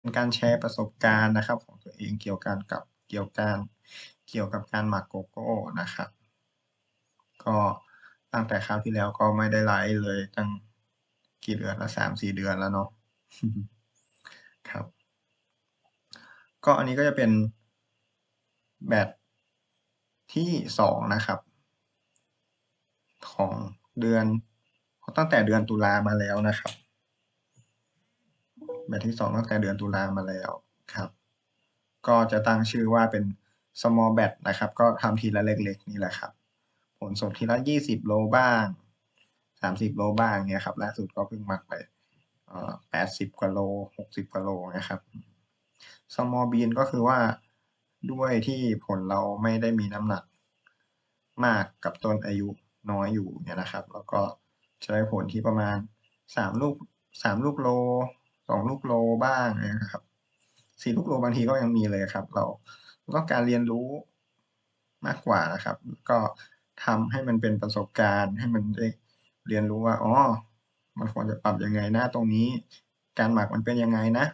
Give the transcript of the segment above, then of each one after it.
เป็นการแชร์ประสบการณ์นะครับของตัวเองเกี่ยวกันกับเกี่ยวการเกี่ยวกับการหมักโกโก้นะครับ ก็ตั้งแต่คราวที่แล้วก็ไม่ได้ไลฟ์เลยตั้งกี่เดือนแล้ว3-4เดือนแล้วเนาะครับ ก็อันนี้ก็จะเป็นแบตที่2นะครับ ของเดือนตั้งแต่เดือนตุลามาแล้วนะครับ แบตที่2ตั้งแต่เดือนตุลามาแล้วครับ ก็จะตั้งชื่อว่าเป็น small batch นะครับ ก็ทำทีละเล็กๆ นี่แหละครับ ผลส่งทีละ 20 โลบ้าง 30 โลบ้างเงี้ยครับล่าสุดก็เพิ่งหมักไปเอ่อ80กว่าโล60กว่าโลนะครับ small bean ก็คือว่าด้วยที่ผลเราไม่ได้มีน้ำหนักมากกับต้นอายุน้อยอยู่เนี่ยนะครับ แล้วก็จะได้ผลที่ประมาณ3ลูก3ลูกโล 2ลูกโลบ้างเงี้ยครับ4ลูกโลบางทีก็ยังมีเลยครับ เราต้องการเรียนรู้มากกว่านะครับ ก็ทำให้มันเป็นประสบการณ์ให้มันได้เรียนรู้ว่าอ๋อมันควรจะปรับยังไงนะตรงนี้ การหมักมันเป็นยังไงนะ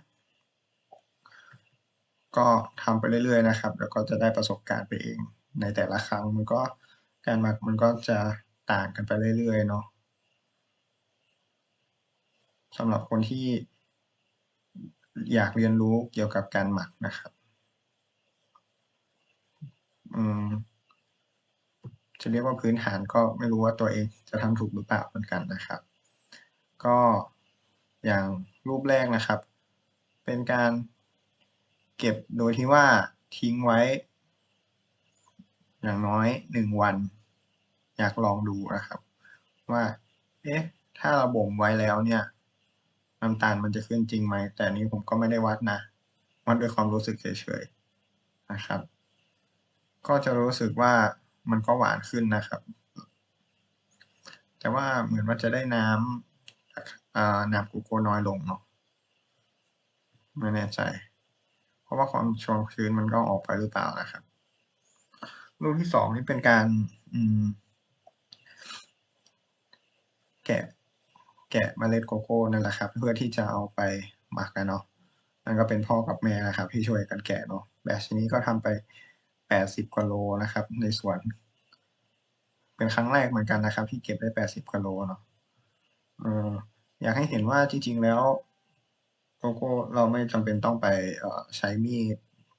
ก็ทำไปเรื่อยๆนะครับ แล้วก็จะได้ประสบการณ์ไปเอง ในแต่ละครั้งมันก็การหมักมันก็จะต่างกันไปเรื่อยๆเนาะสำหรับคนที่ อยากเรียนรู้เกี่ยวกับการหมักนะครับอืมจะเรียกว่าพื้นฐานก็ไม่รู้ว่าตัวเองจะทำถูกหรือเปล่าเหมือนกันนะครับ ก็อย่างรูปแรกนะครับ เป็นการเก็บโดยที่ว่าทิ้งไว้ อย่างน้อย1วัน อยากลองดูนะครับ ว่า เอ๊ะ ถ้าเราบ่มไว้แล้วเนี่ย น้ำตาลมันจะขึ้นจริงไหม แต่นี้ผมก็ไม่ได้วัดนะวัดด้วยความรู้สึกเฉยๆนะครับ ก็จะรู้สึกว่ามันก็หวานขึ้นนะครับ แต่ว่าเหมือนว่าจะได้น้ำอ่าน้ำโกโก้น้อยลงเนาะไม่แน่ใจ เพราะว่าความความชื้นมันก็ออกไปหรือเปล่านะครับ รูปที่2นี่เป็นการแกะ แกะเมล็ดโกโก้นั่นแหละครับ เพื่อที่จะเอาไปหมักอะเนาะนั่นก็เป็นพ่อกับแม่นะครับที่ช่วยกันแกะเนาะแบตชนี้ก็ทำไป 80กว่าโลนะครับ ในสวน เป็นครั้งแรกเหมือนกันนะครับ ที่เก็บได้ 80กว่าโลเนาะเอออยากให้เห็นว่าจริง ๆ แล้วโกโก้เราไม่จำเป็นต้องไปใช้มีด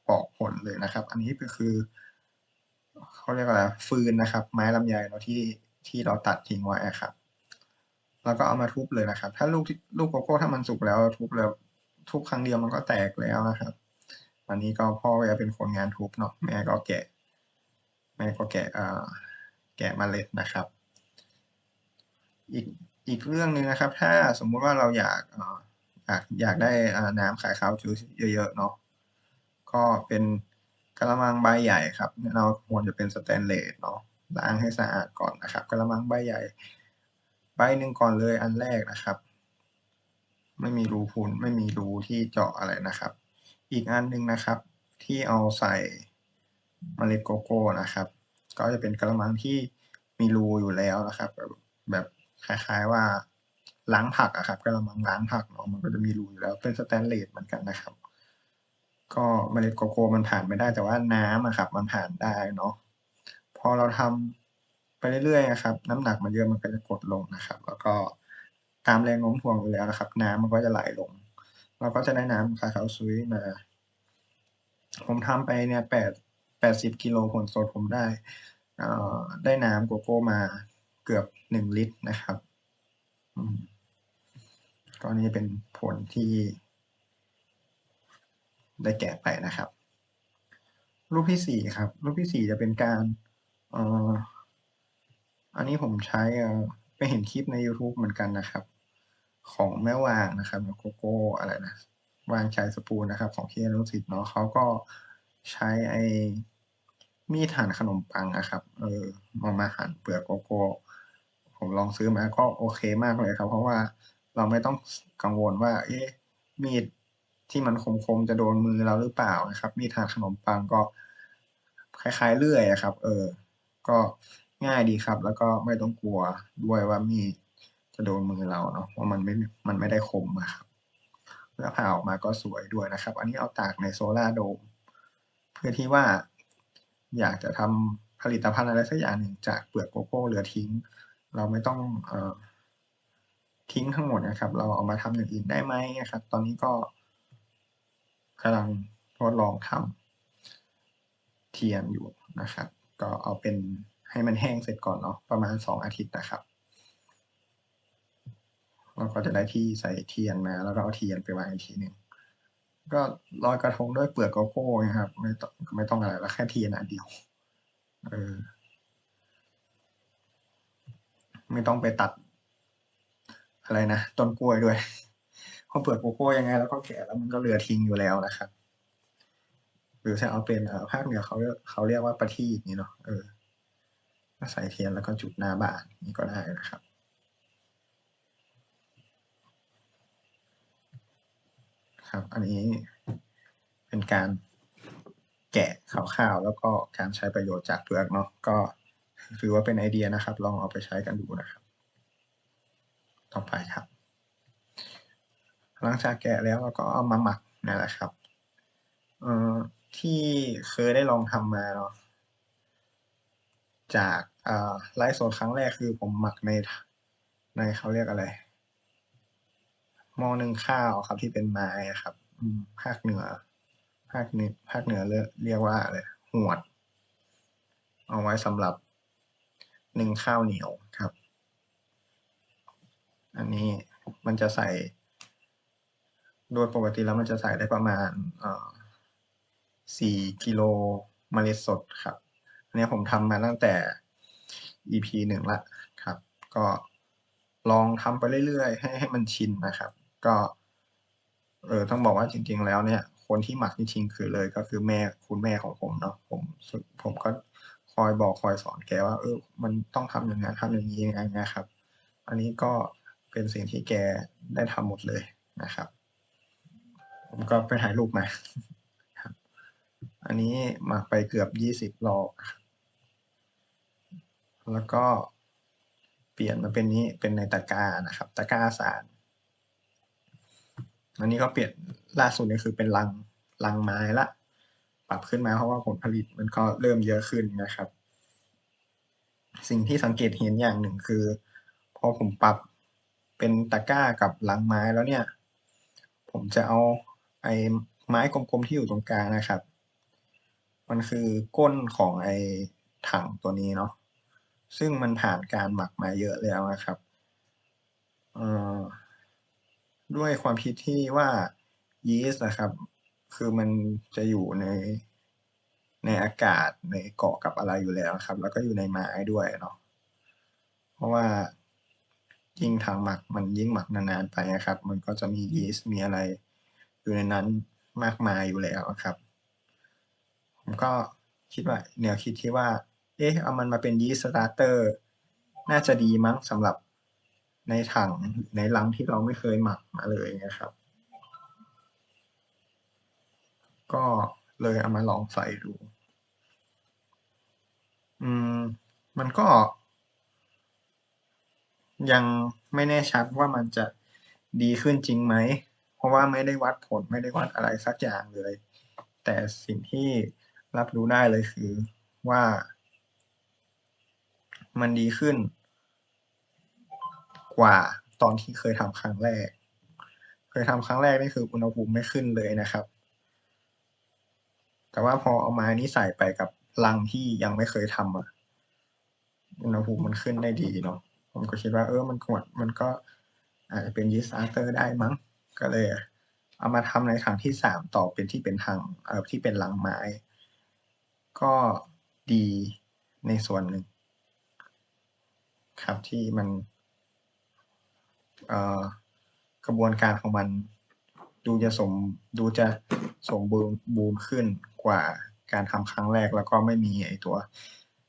ปอกผลเลยนะครับ อันนี้ก็คือเขาเรียกว่าอะไรฟืนนะครับ ไม้ลำไยเนาะที่ที่เราตัดทิ้งไว้ครับ แล้วก็เอามาทุบเลยนะครับ ถ้าลูกที่ลูกโกโก้ถ้ามันสุกแล้วทุบแล้วทุบครั้งเดียวมันก็แตกแล้วนะครับ อันนี้ก็พ่อก็จะเป็นคนงานทุบเนาะแม่ก็แกะ แม่ก็แกะอ่าแกะเมล็ดนะครับ อีกอีกเรื่องหนึ่งนะครับ ถ้าสมมุติว่าเราอยากเอออยากอยากได้น้ำ cacao juice เยอะๆเนาะก็เป็นกะละมังใบใหญ่ครับ เราควรจะเป็นสเตนเลสเนาะล้างให้สะอาดก่อนนะครับกะละมังใบใหญ่ ใบหนึ่งก่อนเลยอันแรกนะครับ ไม่มีรูพุนไม่มีรูที่เจาะอะไรนะครับ อีกอันหนึ่งนะครับที่เอาใส่เมล็ดโกโก้นะครับ ก็จะเป็นกะละมังที่มีรูอยู่แล้วนะครับ แบบแบบคล้ายๆว่าล้างผักอะครับกะละมังล้างผักเนาะมันก็จะมีรูอยู่แล้วเป็นสเตนเลสเหมือนกันนะครับ ก็เมล็ดโกโก้มันผ่านไม่ได้แต่ว่าน้ำอะครับ มันผ่านได้เนาะพอเราทำ ไปเรื่อยๆอะครับ น้ำหนักมันเยอะมันก็จะกดลงนะครับ แล้วก็ตามแรงโน้มถ่วงอยู่แล้วนะครับ น้ำมันก็จะไหลลง เราก็จะได้น้ำ cacao juice มา ผมทำไปเนี่ย8 80กิโลผลสดผมได้ออได้น้ำโกโก้มาเกือบ1ลิตรนะครับอืมก็นี่เป็นผลที่ได้แกะไปนะครับ รูปที่4ครับ รูปที่4จะเป็นการเอันนี้ผมใช้ไปเห็นคลิปในยูทูบเหมือนกันนะครับ ของแม่วางนะครับโกโก้อะไรนะ วางชายสปูนนะครับ ของพี่อนุสิทธิ์เนาะเขาก็ใช้ไอ้มีดหั่นขนมปังอะครับ เออเอามาหั่นเปลือกโกโก้ ผมลองซื้อมาก็โอเคมากเลยครับ เพราะว่าเราไม่ต้องกังวลว่า เอ๊ะมีดที่มันคมๆจะโดนมือเราหรือเปล่านะครับ มีดหั่นขนมปังก็คล้ายๆเลื่อยอะครับ เออ ก็ ง่ายดีครับ แล้วก็ไม่ต้องกลัวด้วยว่ามีดจะโดนมือเราเนาะเพราะมันไม่ มันไม่ได้คมอะครับแล้วผ่าออกมาก็สวยด้วยนะครับ อันนี้เอาตากในโซลาโดมเพื่อที่ว่า อยากจะทำผลิตภัณฑ์อะไรสักอย่างหนึ่งจากเปลือกโกโก้เหลือทิ้ง เราไม่ต้องเออทิ้งทั้งหมดนะครับ เราเอามาทำอย่างอื่นได้ไหมนะครับ ตอนนี้ก็กำลังทดลองทำเทียนอยู่นะครับ ก็เอาเป็น ให้มันแห้งเสร็จก่อนเนาะประมาณสองอาทิตย์นะครับ เราก็จะได้ที่ใส่เทียนมาแล้วก็เอาเทียนไปวางอีกทีหนึ่งก็ลอยกระทงด้วยเปลือกโกโก้นะครับ ไม่ต้องไม่ต้องอะไรแล้วแค่เทียนอันเดียวเออไม่ต้องไปตัด อะไรนะต้นกล้วยด้วยเพราเปลือกโกโก้ยังไง แล้วก็แก่แล้วมันก็เหลือทิ้งอยู่แล้วนะครับ หรือจะเอาเป็นภาคเหนือเขาเขาเรียกว่าประทีปนี่เนาะเออ ใส่เทียนแล้วก็จุดหน้าบ้านนี่ก็ได้นะครับ ครับ อันนี้เป็นการแกะข่าวๆแล้วก็การใช้ประโยชน์จากเปลือกเนาะก็ถือว่าเป็นไอเดียนะครับ ลองเอาไปใช้กันดูนะครับ ต่อไปครับ หลังจากแกะแล้วเราก็เอามาหมักนั่นแหละครับเอ่อที่เคยได้ลองทำมาเนาะ จากไลฟ์สดครั้งแรกคือผมหมักในในเขาเรียกอะไรหม้อนึ่งข้าวครับที่เป็นไม้ครับภาคเหนือ ภาคเหนือภาคเหนือเรียกว่าอะไรหวด เอาไว้สำหรับหนึ่งข้าวเหนียวครับ อันนี้มันจะใส่ โดยปกติแล้วมันจะใส่ได้ประมาณสี่กิโลเมล็ดสดครับ อันนี้ผมทำมาตั้งแต่ EP หนึ่งละครับ ก็ลองทำไปเรื่อยๆ ให้ให้มันชินนะครับ ก็เออต้องบอกว่าจริง ๆ แล้วเนี่ย คนที่หมักจริงๆคือเลยก็คือแม่คุณแม่ของผมเนาะผมผมก็คอยบอกคอยสอนแกว่า เออ มันต้องทำอย่างนั้นทำอย่างนี้อย่างนี้นะครับ อันนี้ก็เป็นสิ่งที่แกได้ทำหมดเลยนะครับ ผมก็ไปถ่ายรูปมา อันนี้หมักไปเกือบยี่สิบรอบแล้วก็เปลี่ยนมาเป็นนี้เป็นในตะกร้านะครับตะกร้าสาร อันนี้ก็เปลี่ยนล่าสุดนี่คือเป็นลังลังไม้ละ ปรับขึ้นมาเพราะว่าผลผลิตมันก็เริ่มเยอะขึ้นนะครับ สิ่งที่สังเกตเห็นอย่างหนึ่งคือ พอผมปรับเป็นตะกร้ากับลังไม้แล้วเนี่ย ผมจะเอาไอ้ไม้กลมๆที่อยู่ตรงกลางนะครับ มันคือก้นของไอ้ถังตัวนี้เนาะซึ่งมันผ่านการหมักมาเยอะแล้วนะครับด้วยความคิดที่ว่ายีสต์นะครับ คือมันจะอยู่ในในอากาศในเกาะกับอะไรอยู่แล้วครับ แล้วก็อยู่ในไม้ด้วยเนาะเพราะว่ายิ่งทางหมักมันยิ่งหมักนานๆไปนะครับ มันก็จะมียีสต์มีอะไรอยู่ในนั้นมากมายอยู่แล้วครับ ผมก็คิดว่าแนวคิดที่ว่า เอ๊ะเอามันมาเป็นยีสต์สตาร์เตอร์น่าจะดีมั้งสำหรับในถังในลังที่เราไม่เคยหมักมาเลยนะครับ ก็เลยเอามาลองใส่ดู อืม มันก็ ยังไม่แน่ชัดว่ามันจะดีขึ้นจริงไหม เพราะว่าไม่ได้วัดผลไม่ได้วัดอะไรสักอย่างเลย แต่สิ่งที่ รับรู้ได้เลยคือว่า มันดีขึ้น กว่าตอนที่เคยทำครั้งแรก เคยทำครั้งแรกนี่คืออุณหภูมิไม่ขึ้นเลยนะครับ แต่ว่าพอเอาไม้นี้ใส่ไปกับลังที่ยังไม่เคยทำอะอุณหภูมิมันขึ้นได้ดีเนาะผมก็คิดว่าเออมันขวดมันก็อาจจะเป็นยีสต์อาร์เตอร์ได้มั้ง ก็เลยเอามาทำในถังที่สามต่อเป็นที่เป็นทางเออที่เป็นลังไม้ ก็ดีในส่วนหนึ่ง ครับที่มันกระบวนการของมันดูจะสมดูจะสมบูรณ์บูรณ์ขึ้นกว่าการทำครั้งแรกแล้วก็ไม่มีไอตัว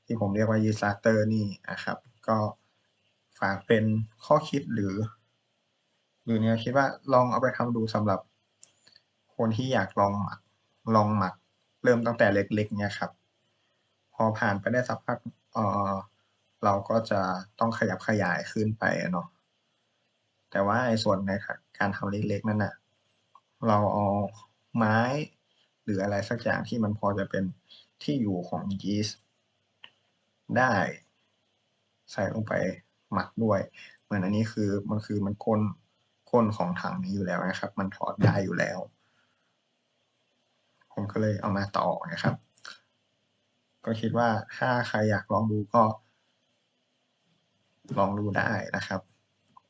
ที่ผมเรียกว่ายีสเตอร์นี่นะครับ ก็ฝากเป็นข้อคิดหรือ หรือเนี่ยคิดว่าลองเอาไปทำดูสำหรับคนที่อยากลองหมักลองหมัก เริ่มตั้งแต่เล็กๆเนี่ยครับ พอผ่านไปได้สักพักเออเราก็จะต้องขยับขยายขึ้นไปเนาะแต่ว่าไอ้ส่วนในการทำเล็กๆนั่นน่ะเราเอาไม้หรืออะไรสักอย่างที่มันพอจะเป็นที่อยู่ของยีสต์ได้ใส่ลงไปหมักด้วยเหมือนอันนี้คือมันคือมันก้นก้นของถังนี้อยู่แล้วนะครับ มันถอดได้อยู่แล้ว ผมก็เลยเอามาต่อนะครับ ก็คิดว่าถ้าใครอยากลองดูก็ ลองดูได้นะครับ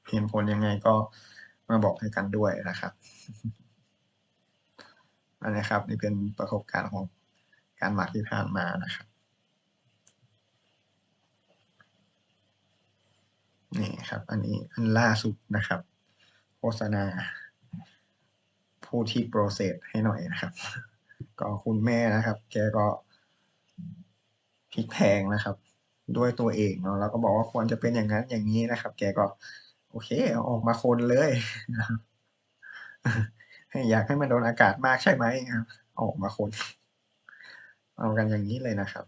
เห็นผลยังไงก็มาบอกให้กันด้วยนะครับอันนี้ครับ นี่เป็นประสบการณ์ของการหมักที่ผ่านมานะครับ นี่ครับ อันนี้อันล่าสุดนะครับ โฆษณา ผู้ที่โปรเซสให้หน่อยนะครับ ก็คุณแม่นะครับ แกก็ พลิกแพงนะครับ ด้วยตัวเองเนาะแล้วก็บอกว่าควรจะเป็นอย่างนั้นอย่างนี้นะครับ แกก็ โอเคออกมาคนเลยนะครับอยากให้มันโดนอากาศมากใช่ไหมครับออกมาคน เอากันอย่างนี้เลยนะครับ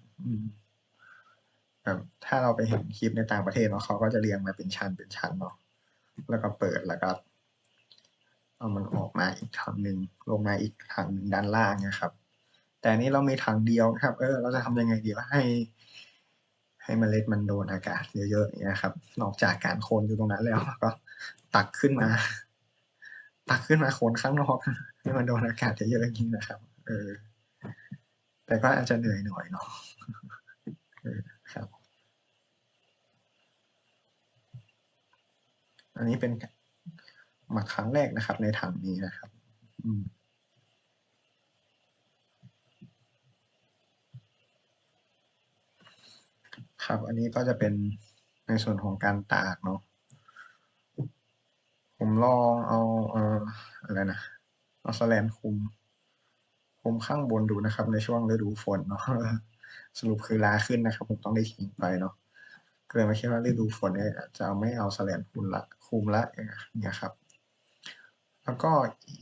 แบบถ้าเราไปเห็นคลิปในต่างประเทศเนาะเขาก็จะเรียงมาเป็นชั้นเป็นชั้นเนาะแล้วก็เปิดแล้วก็เอามันออกมาอีกถังหนึ่งลงมาอีกถังหนึ่งด้านล่างนะครับ แต่นี้เรามีถังเดียวครับ เออ เราจะทำยังไงดีวะให้ ให้เมล็ดมันโดนอากาศเยอะๆอย่างเงี้ยครับ นอกจากการโคนอยู่ตรงนั้นแล้วก็ ตักขึ้นมา ตักขึ้นมาโคนข้างนอกให้มันโดนอากาศเยอะๆอย่างนี้นะครับ เออ แต่ก็อาจจะเหนื่อยหน่อยเนาะเออครับ อันนี้เป็นหมักครั้งแรกนะครับ ในถังนี้นะครับ อืม ครับ อันนี้ก็จะเป็นในส่วนของการตากเนาะผมลองเอาเอ่ออะไรนะเอาสแลนคุม คุมข้างบนดูนะครับ ในช่วงฤดูฝนเนาะสรุปคือราขึ้นนะครับ ผมต้องได้ทิ้งไปเนาะก็เลยมาคิดว่าฤดูฝนเนี่ยจะเอาไม่เอาสแลนคุมละคุมละอย่างเงี้ยครับ แล้วก็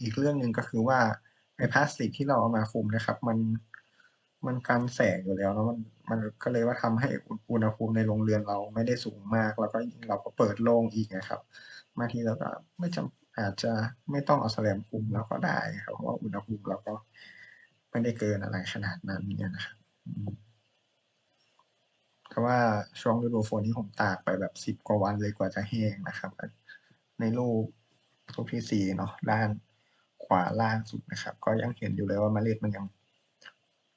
อีกเรื่องหนึ่งก็คือว่าไอ้พลาสติกที่เราเอามาคุมนะครับ มัน มันกันแสงอยู่แล้วเนาะมันมันก็เลยว่าทำให้อุณหภูมิในโรงเรือนเราไม่ได้สูงมาก แล้วก็เราก็เปิดโล่งอีกนะครับบางทีเราก็ไม่จำอาจจะไม่ต้องเอาแสลมคุมเราก็ได้ครับเพราะว่าอุณหภูมิเราก็ไม่ได้เกินอะไรขนาดนั้นเนี่ยนะครับเพราะว่าช่วงฤดูฝนที่ผมตากไปแบบสิบกว่าวันเลยกว่าจะแห้งนะครับ ในรูปรูปที่สี่เนาะด้านขวาล่างสุดนะครับ ก็ยังเห็นอยู่เลยว่าเมล็ดมันยัง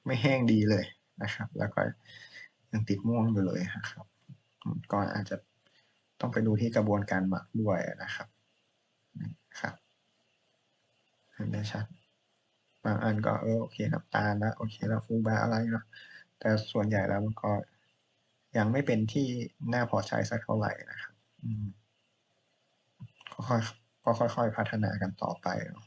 ไม่แห้งดีเลยนะครับ แล้วก็ยังติดม่วงอยู่เลยนะครับ ก็อาจจะต้องไปดูที่กระบวนการหมักด้วยนะครับครับเห็นได้ชัดบางอันก็เออโอเคน้ำตาลนะโอเคแล้วฟูบาอะไรเนาะแต่ส่วนใหญ่แล้วมันก็ยังไม่เป็นที่น่าพอใจสักเท่าไหร่นะครับอืมก็ค่อยก็ค่อยๆพัฒนากันต่อไปเนาะ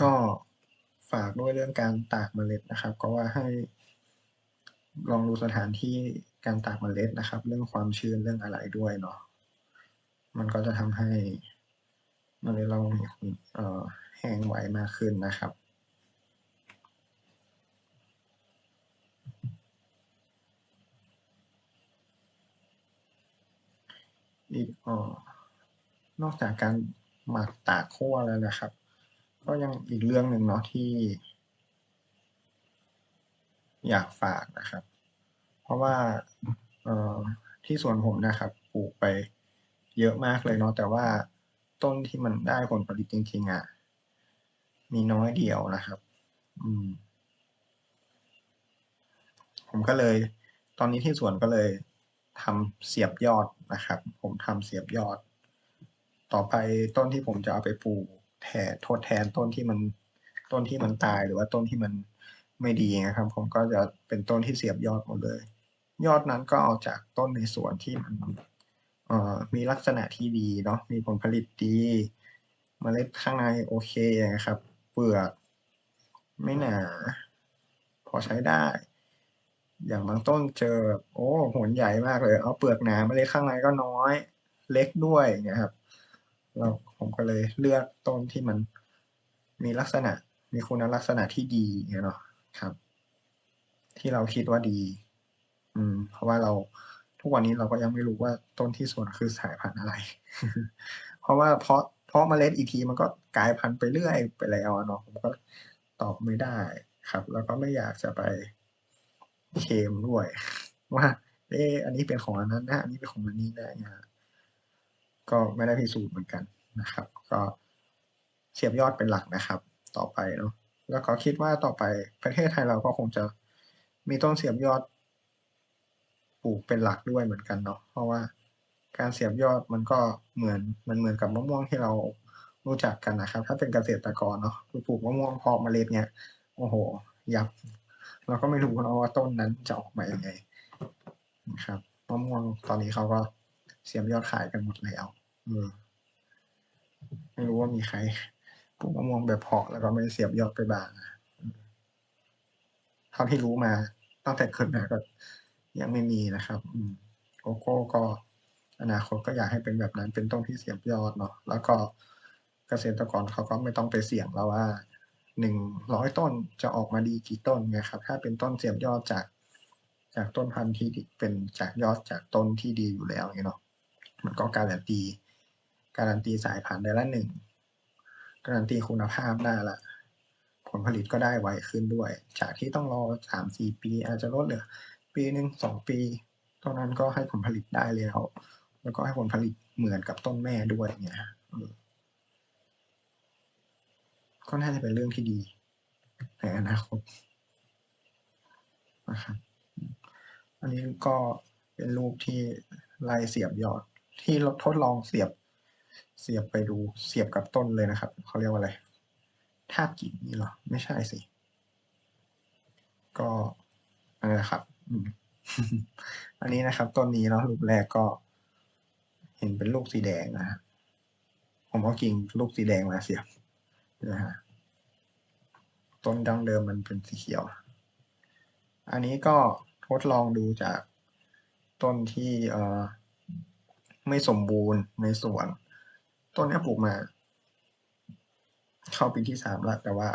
ก็ฝากด้วยเรื่องการตากเมล็ดนะครับ ก็ว่าให้ ลองดูสถานที่การตากเมล็ดนะครับ เรื่องความชื้นเรื่องอะไรด้วยเนาะมันก็จะทำให้เมล็ดเราเอ่อแห้งไวมากขึ้นนะครับอีกเอ่อนอกจากการหมักตากคั่วแล้วนะครับ ก็ยังอีกเรื่องหนึ่งเนาะที่ อยากฝากนะครับ เพราะว่าเอ่อที่สวนผมนะครับปลูกไปเยอะมากเลยเนาะแต่ว่าต้นที่มันได้ผลผลิตจริงๆอะมีน้อยเดียวนะครับ อืม ผมก็เลย ตอนนี้ที่สวนก็เลยทำเสียบยอดนะครับ ผมทำเสียบยอด ต่อไปต้นที่ผมจะเอาไปปลูก แทนทดแทนต้นที่มันต้นที่มันตายหรือว่าต้นที่มันไม่ดีนะครับ ผมก็จะเป็นต้นที่เสียบยอดหมดเลย ยอดนั้นก็เอาจากต้นในสวนที่มันมีลักษณะที่ดีเนาะมีผลผลิตดีมเมล็ดข้างในโอเคนะครับเปลือกไม่หนา พอใช้ได้ อย่างบางต้นเจอ โอ้โหนใหญ่มากเลย เอาเปลือกหนาเมล็ดข้างในก็น้อย เล็กด้วยอย่างเงี้ยครับ เราผมก็เลยเลือกต้นที่มันมีลักษณะมีคุณลักษณะที่ดีเนาะครับ ที่เราคิดว่าดี อืม เพราะว่าเราทุกวันนี้เราก็ยังไม่รู้ว่าต้นที่สวนคือสายพันธุ์อะไร เพราะว่าเพราะเพราะเมล็ดอีกทีมันก็กลายพันธุ์ไปเรื่อยไปแล้วอะเนาะผมก็ตอบไม่ได้ครับ แล้วก็ไม่อยากจะไปเคมด้วย ว่า เอ๊ะอันนี้เป็นของอันนั้นนะอันนี้เป็นของอันนี้นะเนี่ย ก็ไม่ได้พิสูจน์เหมือนกันนะครับ ก็เสียบยอดเป็นหลักนะครับ ต่อไปเนาะแล้วก็คิดว่าต่อไปประเทศไทยเราก็คงจะมีต้นเสียบยอดปลูกเป็นหลักด้วยเหมือนกันเนาะเพราะว่าการเสียบยอดมันก็เหมือนมันเหมือนกับมะม่วงที่เรารู้จักกันนะครับ ถ้าเป็นเกษตรกรเนาะปลูกมะม่วงเพาะเมล็ดเนี่ยโอ้โห ยับ เราก็ไม่รู้ว่าต้นนั้นจะออกมายังไงนะครับมะม่วงตอนนี้เขาก็ เสียบยอดขายกันหมดแล้วเออไม่รู้ว่ามีใครปลูกมะม่วงแบบเพาะแล้วก็ไม่เสียบยอดไปบ้างเท่าที่รู้มา ตั้งแต่เกิดมาก็ยังไม่มีนะครับ อืมโกโก้ก็อนาคตก็อยากให้เป็นแบบนั้นเป็นต้นที่เสียบยอดเนาะแล้วก็เกษตรกรเขาก็ไม่ต้องไปเสี่ยงแล้วว่าหนึ่งร้อยต้นจะออกมาดีกี่ต้นไงครับ ถ้าเป็นต้นเสียบยอดจาก จากต้นพันธุ์ที่เป็นจากยอดจากต้นที่ดีอยู่แล้วเนาะ มันก็การันตี การันตีสายพันธุ์ได้ละหนึ่ง การันตีคุณภาพได้ละ ผลผลิตก็ได้ไวขึ้นด้วย จากที่ต้องรอสามสี่ปี อาจจะลดเหลือ ปีหนึ่งสองปีตอนนั้นก็ให้ผลผลิตได้แล้ว แล้วก็ให้ผลผลิตเหมือนกับต้นแม่ด้วยเนี่ยก็น่าจะเป็นเรื่องที่ดีในอนาคตนะครับอันนี้ก็เป็นรูปที่ไล่เสียบยอด ที่เราทดลองเสียบ เสียบไปดูเสียบกับต้นเลยนะครับเขาเรียกว่าอะไรทาบกิ่งนี่หรอ ไม่ใช่สิ ก็นั่นะครับอันนี้นะครับต้นนี้เนาะรูปแรกก็ เห็นเป็นลูกสีแดงนะฮะผมก็กิ่งลูกสีแดงมาเสียบนะฮะต้นดั้งเดิมมันเป็นสีเขียว อันนี้ก็ทดลองดูจากต้นที่เอ่อ ไม่สมบูรณ์ในสวน ต้นนี้ปลูกมา เข้าปีที่สามแล้วแต่ว่า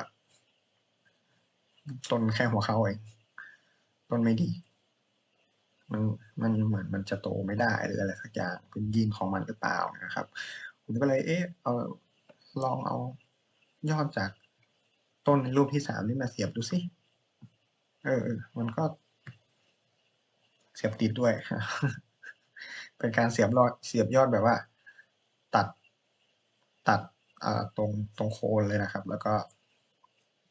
ต้นแค่หัวเขาเองต้นไม่ดี มันมันเหมือนมันจะโตไม่ได้หรืออะไรสักอย่างเป็นยีนของมันหรือเปล่านะครับ ผมก็เลยเอ๊ะเอาลองเอายอดจากต้นในรูปที่สามนี่มาเสียบดูสิ เออ มันก็เสียบติดด้วย เป็นการเสียบรอดเสียบยอดแบบว่า ตัดตัดตรงตรงโคนเลยนะครับ แล้วก็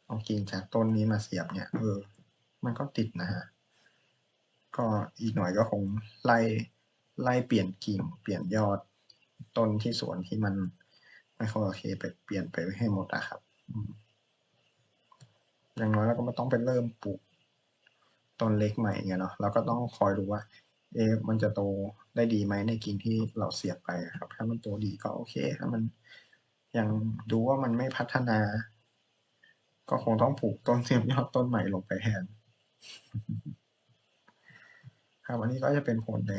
เอากิ่งจากต้นนี้มาเสียบเนี่ยเออมันก็ติดนะฮะก็อีกหน่อยก็คงไล่ไล่เปลี่ยนกิ่ง เปลี่ยนยอดต้นที่สวนที่มันไม่ค่อยโอเคไปเปลี่ยนไปให้หมดอะครับอย่างน้อยเราก็ไม่ต้องไปเริ่มปลูกต้นเล็กใหม่เงี้ยเนาะเราก็ต้องคอยดูว่า เอ๊ะมันจะโตได้ดีไหมในกิ่งที่เราเสียบไปครับ ถ้ามันโตดีก็โอเค ถ้ามันยังดูว่ามันไม่พัฒนา ก็คงต้องปลูกต้นเสียบยอดต้นใหม่ลงไปแทนครับอันนี้ก็จะเป็นผลใน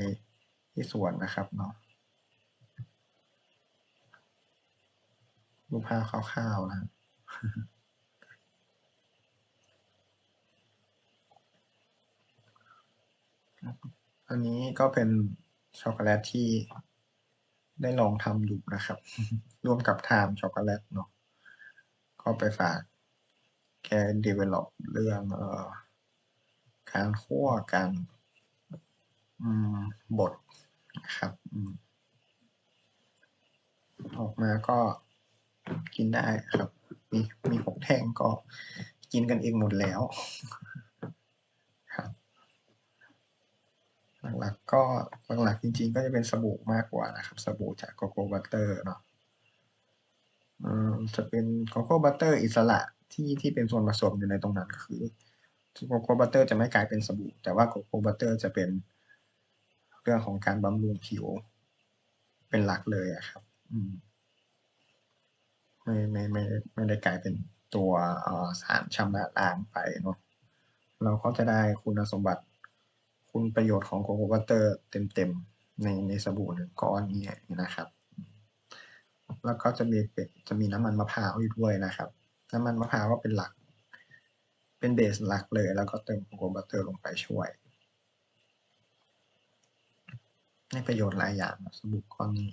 ที่สวนนะครับเนาะรูปภาพคร่าวๆนะ อันนี้ก็เป็นช็อกโกแลตที่ได้ลองทำดูนะครับ ร่วมกับไทม์ช็อกโกแลตเนาะก็ไปฝากแก develop เรื่องเอ่อการคั่วการบดนะครับออกมาก็กินได้ครับ มีมีหกแท่งก็กินกันเองหมดแล้ว หลักๆก็หลักๆจริง ๆ ก็จะเป็นสบู่มากกว่านะครับ สบู่จากโกโก้บัตเตอร์เนาะจะเป็นโกโก้บัตเตอร์อิสระที่ที่เป็นส่วนผสมอยู่ในตรงนั้นก็คือโกโก้บัตเตอร์จะไม่กลายเป็นสบู่แต่ว่าโกโก้บัตเตอร์จะเป็นเรื่องของการบำรุงผิว เป็นหลักเลยอะครับอืมไม่ไม่ไม่ไม่ได้กลายเป็นตัวสารชำระล้างไปเนาะเราก็จะได้คุณสมบัติ คุณประโยชน์ของโกโกบัตเตอร์เต็มๆในในสบู่หนึ่งก้อนนี้นะครับ แล้วก็จะมีจะมีน้ำมันมะพร้าวอยู่ด้วยนะครับ น้ำมันมะพร้าวก็เป็นหลัก เป็นเบสหลักเลย แล้วก็เติมโกโกบัตเตอร์ลงไปช่วยให้ประโยชน์หลายอย่างสบู่ก้อนนี้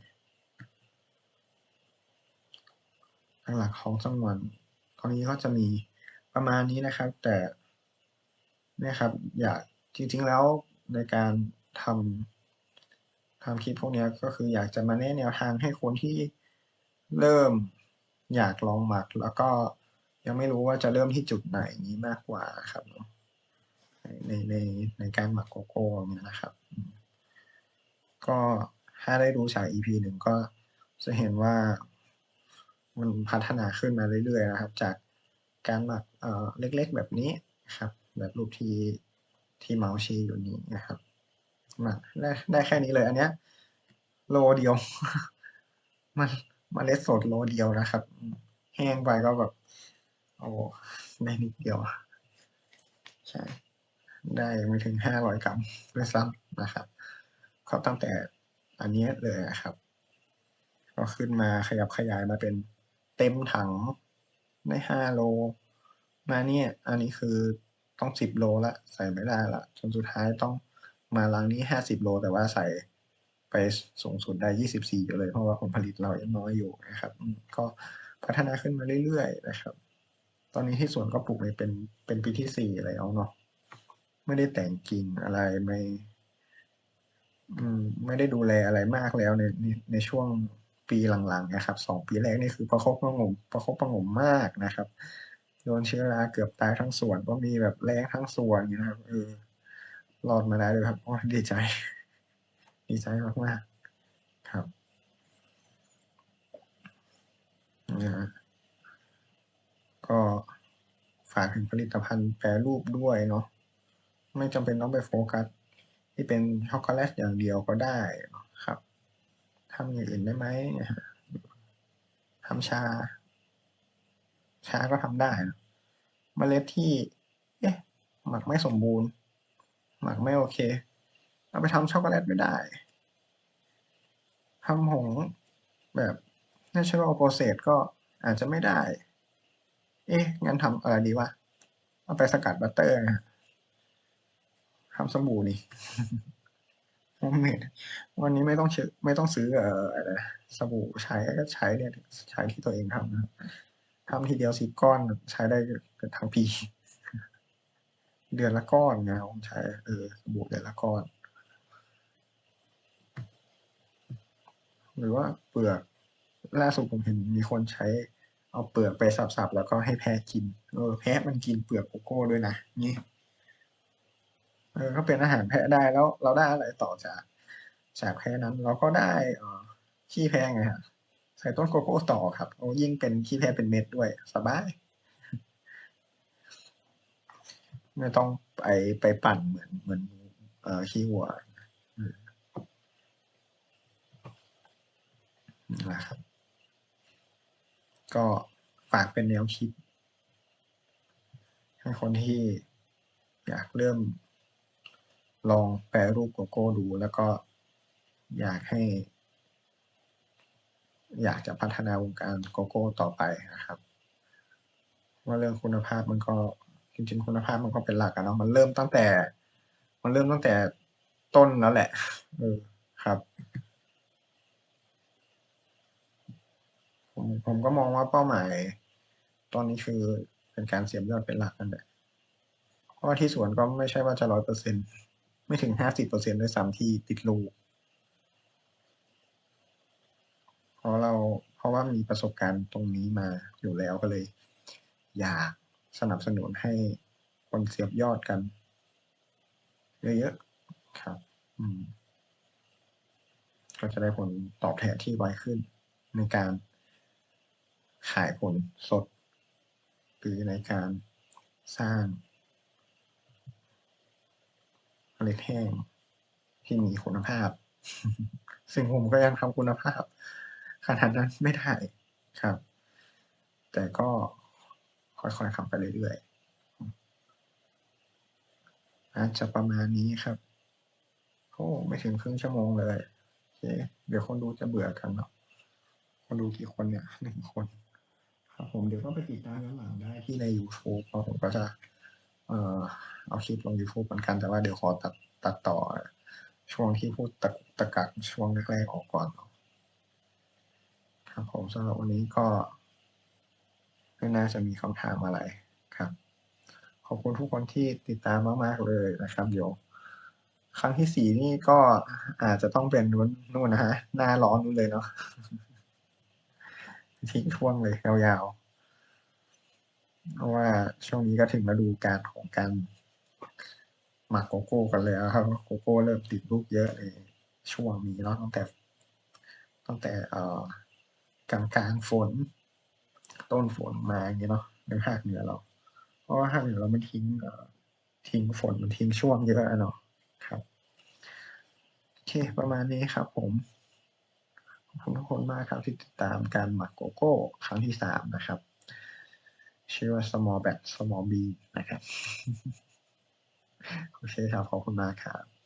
หลักของสงหวนตอนนี้ก็จะมีประมาณนี้นะครับ แต่เนี่ยครับ อยากจริงๆแล้ว ในการทำทำคลิปพวกนี้ก็คืออยากจะมาแนะแนวทางให้คนที่เริ่มอยากลองหมัก แล้วก็ยังไม่รู้ว่าจะเริ่มที่จุดไหนนี้มากกว่าครับเนาะในในในการหมักโกโก้เนี่ยนะครับ ก็ถ้าได้ดูจาก EP หนึ่งก็จะเห็นว่ามันพัฒนาขึ้นมาเรื่อยๆนะครับ จากการหมักเอ่อเล็กๆแบบนี้ครับ แบบรูปที่ ที่เมาส์ชี้อยู่นี้นะครับมักได้ได้แค่นี้เลยอันเนี้ย โลเดียว มันเมล็ดสดโลเดียวนะครับ แห้งไปก็แบบ โอ้ได้นิดเดียวใช่ได้ไม่ถึงห้าร้อยกรัมด้วยซ้ำนะครับก็ตั้งแต่อันนี้เลยนะครับ ก็ขึ้นมาขยับขยายมาเป็นเต็มถังได้ห้าโลมาเนี่ย อันนี้คือ ต้องสิบโลละใส่ไม่ได้ละจนสุดท้ายต้องมาลังนี้ห้าสิบโล แต่ว่าใส่ไปสูงสุดได้ยี่สิบสี่อยู่เลย เพราะว่าผลผลิตเรายังน้อยอยู่นะครับก็พัฒนาขึ้นมาเรื่อยๆนะครับ ตอนนี้ที่สวนก็ปลูกไปเป็นเป็นปีที่สี่แล้วเนาะไม่ได้แต่งกิ่งอะไรไม่ไม่ได้ดูแลอะไรมากแล้วในในในช่วงปีหลังๆนะครับสองปีแรกนี่คือประคบประงมประคบประงมมากนะครับ โดนเชื้อราเกือบตายทั้งสวนก็มีแบบแรงทั้งสวนอย่างนี้นะครับเออรอดมาได้เลยครับโอ้ดีใจ ดีใจมากๆครับนะก็ฝากถึงผลิตภัณฑ์แปรรูปด้วยเนาะไม่จำเป็นต้องไปโฟกัส ที่เป็นช็อกโกแลตอย่างเดียวก็ได้ครับทำอย่างอื่นได้ไหมทำชา ช้าก็ทำได้นะเมล็ดที่เอ๊ะหมักไม่สมบูรณ์ หมักไม่โอเค เอาไปทำช็อกโกแลตไม่ได้ทำผงแบบ natural process ก็อาจจะไม่ได้ เอ๊ะ งั้นทำอะไรดีวะ เอาไปสกัดบัตเตอร์นะทำสบู่นี่วันนี้ไม่ต้องซื้อไม่ต้องซื้อเอ่ออะไรสบู่ใช้ก็ใช้เนี่ยใช้ที่ตัวเองทำนะ ทำทีเดียวสิบก้อนใช้ได้เกือบทั้งปี เดือนละก้อนนะผมใช้เออบู่เดือนละก้อน หรือว่าเปลือกล่าสุดผมเห็นมีคนใช้เอาเปลือกไปสับๆแล้วก็ให้แพะกิน เออ แพะมันกินเปลือกโกโก้ด้วยนะนี่เออก็เป็นอาหารแพะได้แล้วเราได้อะไรต่อจากจากแพะนั้น เราก็ได้ออขี้แพะไงฮะ ใส่ต้นโกโก้ต่อครับโอ้ยิ่งเป็นขี้แพะเป็นเม็ดด้วย สบาย ไม่ต้องไปไปปั่นเหมือนเหมือนเอ่อขี้วัวนะครับ ก็ฝากเป็นแนวคิดให้คนที่อยากเริ่มลองแปรรูปโกโก้ดู แล้วก็อยากให้ อยากจะพัฒนาวงการโกโก้ต่อไปนะครับว่าเรื่องคุณภาพมันก็จริงๆคุณภาพมันก็เป็นหลักอะเนาะมันเริ่มตั้งแต่ มันเริ่มตั้งแต่ต้นแล้วแหละเออครับ ผมผมก็มองว่าเป้าหมาย ตอนนี้คือเป็นการเสียบยอดเป็นหลักนั่นแหละเพราะว่าที่สวนก็ไม่ใช่ว่าจะร้อยเปอร์เซ็นไม่ถึงห้าสิบเปอร์เซ็นด้วยซ้ำที่ติดลูก เพ ราะเราเพราะว่ามีประสบการณ์ตรงนี้มาอยู่แล้วก็เลย อยากสนับสนุนให้คนเสียบยอดกัน เยอะๆครับ อืม ก็จะได้ผลตอบแทนที่ไวขึ้น ในการขายผลสด หรือในการสร้างเมล็ดแห้งที่มีคุณภาพ ซึ่งผมก็ยังทำคุณภาพ ขนาดนั้นไม่ได้ครับ แต่ก็ค่อยๆทำไปเรื่อยๆอาจจะประมาณนี้ครับโอ้ไม่ถึงครึ่งชั่วโมงเลยโอเคเดี๋ยวคนดูจะเบื่อกันเนาะคนดูกี่คนเนี่ยหนึ่งคนครับผมเดี๋ยวก็ไปติดตามย้อนหลังได้ที่ใน YouTube เพราะผมก็จะเอ่อเอาคลิปลง YouTube เหมือนกันแต่ว่าเดี๋ยวขอตัดตัดต่อช่วงที่พูดตะตะกักช่วงแรกๆออกก่อนเนาะ ครับผมสำหรับวันนี้ก็ไม่น่าจะมีคำถามอะไรครับ ขอบคุณทุกคนที่ติดตามมากๆเลยนะครับเดี๋ยวครั้งที่สี่นี่ก็อาจจะต้องเป็นนู่นนู่นนะฮะหน้าร้อนนู่นเลยเนาะทิ้งช่วงเลยยาวๆเพราะว่าช่วงนี้ก็ถึงฤดูกาลของการหมักโกโก้กันแล้วครับโกโก้เริ่มติดลูกเยอะในช่วงนี้เนาะตั้งแต่ตั้งแต่เอ่อ กลางกลางๆฝน ต้นฝนมาอย่างเงี้ยเนาะในภาคเหนือเรา เพราะว่าภาคเหนือเรามันทิ้งทิ้งฝนมันทิ้งช่วงเยอะอะเนาะครับโอเคประมาณนี้ครับผมขอบคุณทุกคนมากครับที่ติดตามการหมักโกโก้ครั้งที่สามนะครับชื่อว่า small bat small b นะครับ โอเคครับ ขอบคุณมากครับ